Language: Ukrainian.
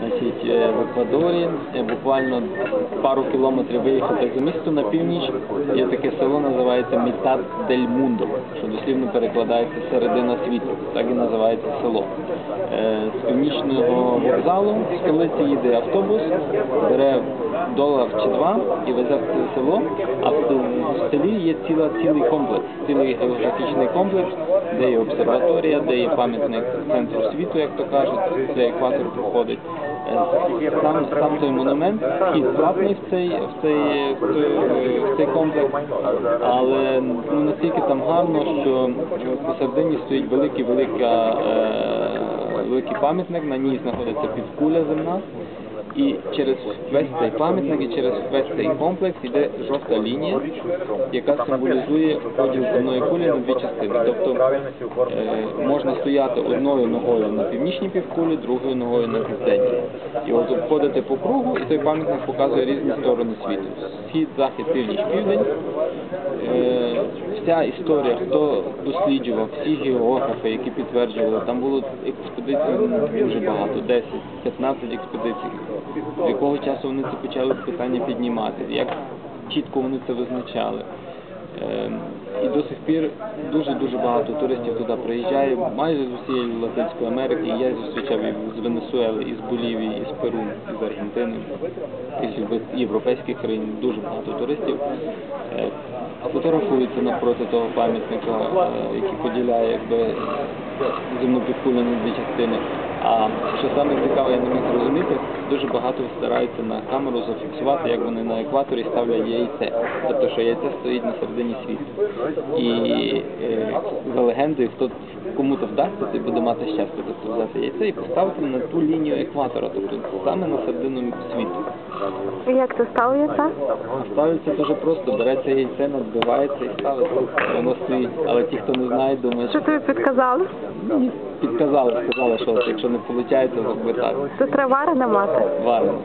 Значить, е, в Еквадорі е, буквально пару кілометрів виїхати за місто на північ. Є таке село, називається Мітат дель Мундо, що дослівно перекладається середина світу. Так і називається село. Е, З північного вокзалу з столиці їде автобус, бере долар чи два і везе в це село. А в в селі є ціла, цілий комплекс, цілий географічний комплекс, де є обсерваторія, де є пам'ятник центру світу, як то кажуть, де екватор проходить. Е, Сам, сам той монумент, вхід платний в цей, в цей, в цей комплекс, але ну, настільки там гарно, що посередині стоїть великий, велика, е, великий пам'ятник, на ній знаходиться півкуля земна. І через весь цей пам'ятник і через весь цей комплекс йде жовта лінія, яка символізує поділ земної кулі на дві частини. Тобто е, можна стояти одною ногою на північній півкулі, другою ногою на південній. І от обходити по кругу, і той пам'ятник показує різні сторони світу. Схід, захід, північ, південь. Е, Вся історія, хто досліджував, всі географи, які підтверджували, там було експедицій дуже багато, 10, 15 експедицій. До якого часу вони це почали питання піднімати, як чітко вони це визначали. Е, І до сих пір дуже-дуже багато туристів туди приїжджає, майже з усієї Латинської Америки. Я зустрічав і з Венесуели, і з Болівії, і з Перу, і з Аргентини, і з європейських країн. Дуже багато туристів. Е, Фотографуються навпроти того пам'ятника, е, який поділяє якби земну півкулю на дві частини. А що саме цікаве, я не міг зрозуміти, дуже багато стараються на камеру зафіксувати, як вони на екваторі ставлять яйце. Тобто, що яйце стоїть на середині світу. І е, за легендою, хто кому-то вдасться, той буде мати щастя, тобто взяти яйце і поставити на ту лінію екватора, тобто саме на середину світу. Як це ставиться? А ставиться дуже просто, береться яйце, надбивається і ставиться. Воно стоїть. Але ті, хто не знає, думають, Що тобі підказали? Мені підказали, сказали, що якщо не виходить, зроби так. Це треба варене мати? Варено.